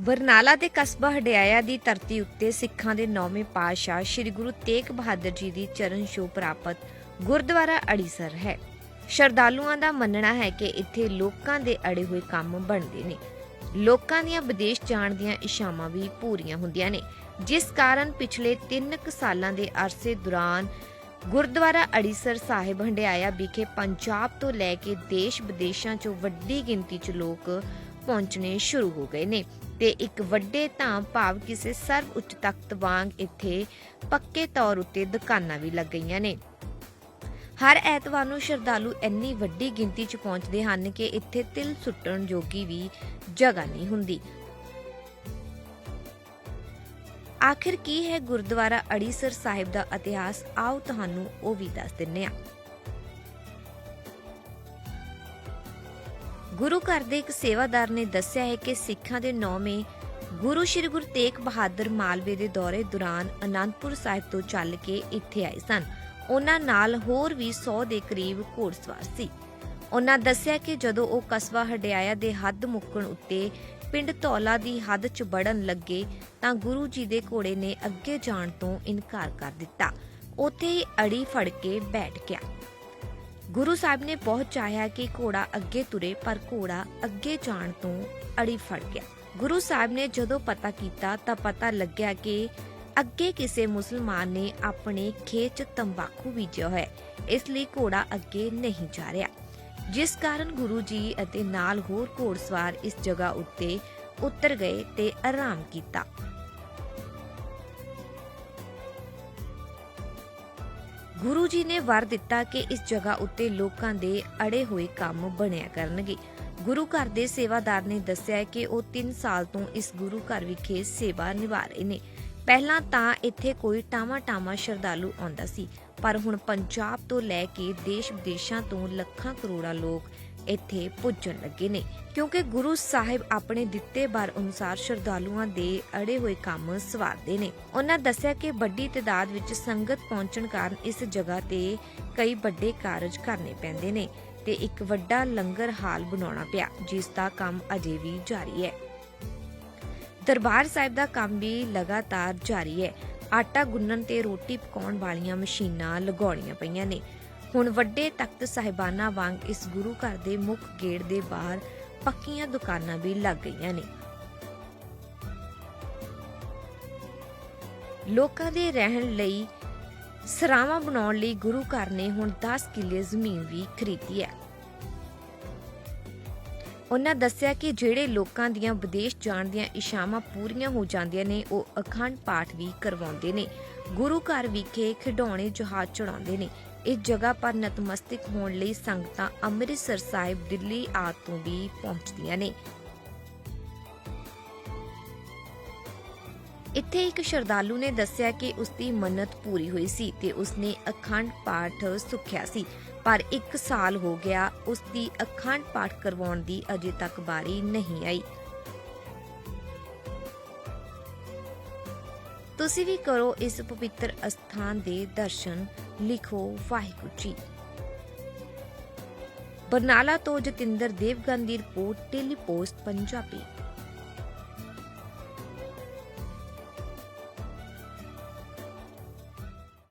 ਬਰਨਾਲਾ ਦੇ ਕਸਬਾ ਹਡਿਆਇਆ ਦੀ ਧਰਤੀ ਉੱਤੇ ਸਿੱਖਾਂ ਦੇ ਨੌਵੇਂ ਪਾਤਸ਼ਾਹ ਸ੍ਰੀ ਗੁਰੂ ਤੇਗ ਬਹਾਦਰ ਜੀ ਦੀ ਚਰਨ ਛੋਹ ਪ੍ਰਾਪਤ ਗੁਰਦੁਆਰਾ ਅੜੀਸਰ ਹੈ। ਸ਼ਰਧਾਲੂਆਂ ਦਾ ਮੰਨਣਾ ਹੈ ਕਿ ਇੱਥੇ ਲੋਕਾਂ ਦੇ ਅੜੇ ਹੋਏ ਕੰਮ ਬਣਦੇ ਨੇ। ਲੋਕਾਂ ਦੀਆਂ ਵਿਦੇਸ਼ ਜਾਣ ਦੀਆਂ ਇਸ਼ਾਵਾਂ ਵੀ ਪੂਰੀਆਂ ਹੁੰਦੀਆਂ ਨੇ। ਜਿਸ ਕਾਰਨ ਪਿਛਲੇ 3 ਕੁ ਸਾਲਾਂ ਦੇ ਅਰਸੇ ਦੌਰਾਨ ਗੁਰਦੁਆਰਾ ਅੜੀਸਰ ਸਾਹਿਬ ਹੰਡਿਆਇਆ ਵਿਖੇ ਪੰਜਾਬ ਤੋਂ ਲੈ ਕੇ ਦੇਸ਼ ਵਿਦੇਸ਼ਾਂ 'ਚੋਂ ਵੱਡੀ ਗਿਣਤੀ 'ਚ ਲੋਕ ਪਹੁੰਚਣੇ ਸ਼ੁਰੂ ਹੋ ਗਏ ਨੇ। ਤੇ ਇੱਕ ਵੱਡੇ ਧਾਮ ਭਾਵ ਕਿਸੇ ਸਰਵ ਉੱਚ ਤਖਤ ਵਾਂਗ ਇੱਥੇ ਪੱਕੇ ਤੌਰ ਉੱਤੇ ਦੁਕਾਨਾਂ ਵੀ ਲੱਗ ਗਈਆਂ ਨੇ। ਹਰ ਐਤਵਾਰ ਨੂੰ ਸ਼ਰਧਾਲੂ ਇੰਨੀ ਵੱਡੀ ਗਿਣਤੀ 'ਚ ਪਹੁੰਚਦੇ ਹਨ ਕਿ ਇੱਥੇ ਤਿਲ ਸੁੱਟਣ ਜੋਗੀ ਵੀ ਜਗ੍ਹਾ ਨਹੀਂ ਹੁੰਦੀ। ਆਖਿਰ ਕੀ ਹੈ ਗੁਰਦੁਆਰਾ ਅੜੀਸਰ ਸਾਹਿਬ ਦਾ ਇਤਿਹਾਸ? ਆਓ ਤੁਹਾਨੂੰ ਉਹ ਵੀ ਦੱਸ ਦਿੰਨੇ ਆ ਗੁਰੂ ਘਰ ਦੇ ਇੱਕ ਸੇਵਾਦਾਰ ਨੇ ਦੱਸਿਆ ਹੈ ਕਿ ਸਿੱਖਾਂ ਦੇ ਨੌਵੇਂ ਗੁਰੂ ਸ਼੍ਰੀ ਗੁਰੂ ਤੇਗ ਬਹਾਦਰ ਮਾਲਵੇ ਦੇ ਦੌਰੇ ਦੌਰਾਨ ਅਨੰਦਪੁਰ ਸਾਹਿਬ ਤੋਂ ਚੱਲ ਕੇ ਇੱਥੇ ਆਏ ਸਨ। ਉਹਨਾਂ ਨਾਲ ਹੋਰ ਵੀ 100 ਦੇ ਕਰੀਬ ਘੋੜਸਵਾਰ ਸੀ। ਉਹਨਾਂ ਦੱਸਿਆ ਕਿ ਜਦੋਂ ਉਹ ਕਸਬਾ ਹਡਿਆਇਆ ਦੇ ਹੱਦ ਮੁੱਕਣ ਉੱਤੇ ਪਿੰਡ ਧੌਲਾ ਦੀ ਹੱਦ 'ਚ ਬੜਨ ਲੱਗੇ ਤਾਂ ਗੁਰੂ ਜੀ ਦੇ ਘੋੜੇ ਨੇ ਅੱਗੇ ਜਾਣ ਤੋਂ ਇਨਕਾਰ ਕਰ ਦਿੱਤਾ। ਉੱਥੇ ਹੀ ਅੜੀ ਫੜ ਕੇ ਬੈਠ ਗਿਆ। ਗੁਰੂ ਸਾਹਿਬ ਨੇ ਬਹੁਤ ਚਾਹਿਆ ਕਿ ਘੋੜਾ ਅੱਗੇ ਤੁਰੇ, ਪਰ ਘੋੜਾ ਅੱਗੇ ਜਾਣ ਤੋਂ ਅੜੀ ਫੜ ਗਿਆ। ਗੁਰੂ ਸਾਹਿਬ ਨੇ ਜਦੋਂ ਪਤਾ ਕੀਤਾ, ਤਾਂ ਪਤਾ ਲੱਗਿਆ ਕਿ ਅੱਗੇ ਕਿਸੇ ਮੁਸਲਮਾਨ ਨੇ ਆਪਣੇ ਖੇਤ 'ਚ ਤੰਬਾਕੂ ਬੀਜਿਆ ਹੋਇਆ ਇਸ ਲਈ ਘੋੜਾ ਅੱਗੇ ਨਹੀਂ ਜਾ ਰਿਹਾ। ਜਿਸ ਕਾਰਨ ਗੁਰੂ ਜੀ ਅਤੇ ਨਾਲ ਹੋਰ ਘੋੜਸਵਾਰ ਇਸ ਜਗ੍ਹਾ ਉੱਤੇ ਉਤਰ ਗਏ ਤੇ ਆਰਾਮ ਕੀਤਾ। ਗੁਰੂ ਜੀ ਨੇ ਵਰ ਦਿੱਤਾ ਕਿ ਇਸ ਜਗ੍ਹਾ ਉੱਤੇ ਲੋਕਾਂ ਦੇ ਅੜੇ ਹੋਏ ਕੰਮ ਬਣਿਆ ਕਰਨਗੇ। ਗੁਰੂ ਘਰ ਦੇ ਸੇਵਾਦਾਰ ਨੇ ਦੱਸਿਆ ਕਿ ਉਹ 3 ਸਾਲ ਤੋਂ ਇਸ ਗੁਰੂ ਘਰ ਵਿਖੇ ਸੇਵਾ ਨਿਭਾ ਰਹੇ ਨੇ। ਪਹਿਲਾਂ ਤਾਂ ਇੱਥੇ ਕੋਈ ਟਾਮਾ ਟਾਮਾ ਸ਼ਰਧਾਲੂ ਆਉਂਦਾ ਸੀ, ਪਰ ਹੁਣ ਪੰਜਾਬ ਤੋਂ ਲੈ ਕੇ ਦੇਸ਼ ਵਿਦੇਸ਼ਾਂ ਤੋਂ ਲੱਖਾਂ ਕਰੋੜਾਂ ਲੋਕ ਇੱਥੇ ਪੁੱਜਣ ਲੱਗੇ ਨੇ, ਕਿਉਂਕਿ ਗੁਰੂ ਸਾਹਿਬ ਆਪਣੇ ਦਿੱਤੇ ਬਾਰ ਅਨੁਸਾਰ ਸ਼ਰਧਾਲੂਆਂ ਦੇ ਅੜੇ ਹੋਏ ਕੰਮ ਸਵਾਰਦੇ ਨੇ। ਉਹਨਾਂ ਦੱਸਿਆ ਕਿ ਵੱਡੀ ਤਦਾਦ ਵਿੱਚ ਸੰਗਤ ਪਹੁੰਚਣ ਕਾਰਨ ਇਸ ਜਗ੍ਹਾ ਤੇ ਕਈ ਵੱਡੇ ਕਾਰਜ ਕਰਨੇ ਪੈਂਦੇ ਨੇ ਤੇ ਇੱਕ ਵੱਡਾ ਲੰਗਰ ਹਾਲ ਬਣਾਉਣਾ ਪਿਆ, ਜਿਸ ਦਾ ਕੰਮ ਅਜੇ ਵੀ ਜਾਰੀ ਹੈ। ਦਰਬਾਰ ਸਾਹਿਬ ਦਾ ਕੰਮ ਵੀ ਲਗਾਤਾਰ ਜਾਰੀ ਹੈ। ਆਟਾ ਗੁੰਨਣ ਤੇ ਰੋਟੀ ਪਕਾਉਣ ਵਾਲੀਆਂ ਮਸ਼ੀਨਾਂ ਲਗਾਉਣੀਆਂ ਪਈਆਂ ਨੇ। ਹੁਣ ਵੱਡੇ ਤਖਤ ਸਾਹਿਬਾਨਾਂ ਵਾਂਗ ਇਸ ਗੁਰੂ ਘਰ ਦੇ ਮੁੱਖ ਗੇਟ ਦੇ ਬਾਹਰ ਪੱਕੀਆਂ ਦੁਕਾਨਾਂ ਵੀ ਲੱਗ ਗਈਆਂ ਨੇ। ਲੋਕਾਂ ਦੇ ਰਹਿਣ ਲਈ ਸਰਾਵਾਂ ਬਣਾਉਣ ਲਈ ਗੁਰੂ ਘਰ ਨੇ ਹੁਣ 10 ਕਿੱਲੇ ਜ਼ਮੀਨ ਵੀ ਖਰੀਦੀ ਹੈ। ਉਹਨਾਂ ਦੱਸਿਆ ਕਿ ਜਿਹੜੇ ਲੋਕਾਂ ਦੀਆਂ ਵਿਦੇਸ਼ ਜਾਣ ਦੀਆਂ ਇਸ਼ਾਵਾਂ ਪੂਰੀਆਂ ਹੋ ਜਾਂਦੀਆਂ ਨੇ, ਉਹ ਅਖੰਡ ਪਾਠ ਵੀ ਕਰਵਾਉਂਦੇ ਨੇ। ਗੁਰੂ ਘਰ ਵਿਖੇ ਖਿਡੌਣੇ ਜਹਾਜ਼ ਚੜਾਉਂਦੇ ਨੇ। ਇਸ ਜਗ੍ਹਾ ਪਰ ਨਤਮਸਤਕ ਹੋਣ ਲਈ ਸੰਗਤਾਂ ਅੰਮ੍ਰਿਤਸਰ ਸਾਹਿਬ ਦਿੱਲੀ ਆਦਿ ਤੋਂ ਵੀ ਪਹੁੰਚਦੀਆਂ ਨੇ। ਇੱਥੇ ਇੱਕ ਸ਼ਰਧਾਲੂ ਨੇ ਦੱਸਿਆ ਕਿ ਉਸ ਦੀ ਮੰਨਤ ਪੂਰੀ ਹੋਈ ਸੀ ਤੇ ਉਸਨੇ ਅਖੰਡ ਪਾਠ ਸੁਖਿਆ ਸੀ। ਪਰ 1 ਸਾਲ ਹੋ ਗਿਆ ਉਸ ਦੀ ਅਖੰਡ ਪਾਠ ਕਰਵਾਉਣ ਦੀ ਅਜੇ ਤੱਕ ਬਾਰੀ ਨਹੀਂ ਆਈ। ਤੁਸੀਂ ਵੀ ਕਰੋ ਇਸ ਪਵਿੱਤਰ ਅਸਥਾਨ ਦੇ ਦਰਸ਼ਨ, ਲਿਖੋ ਵਾਹਿਗੁਰੂ ਜੀ। ਬਰਨਾਲਾ ਤੋਂ ਜਤਿੰਦਰ ਦੇਵਗਨ ਦੀ ਰਿਪੋਰਟ ਟੈਲੀ ਪੋਸਟ ਪੰਜਾਬੀ।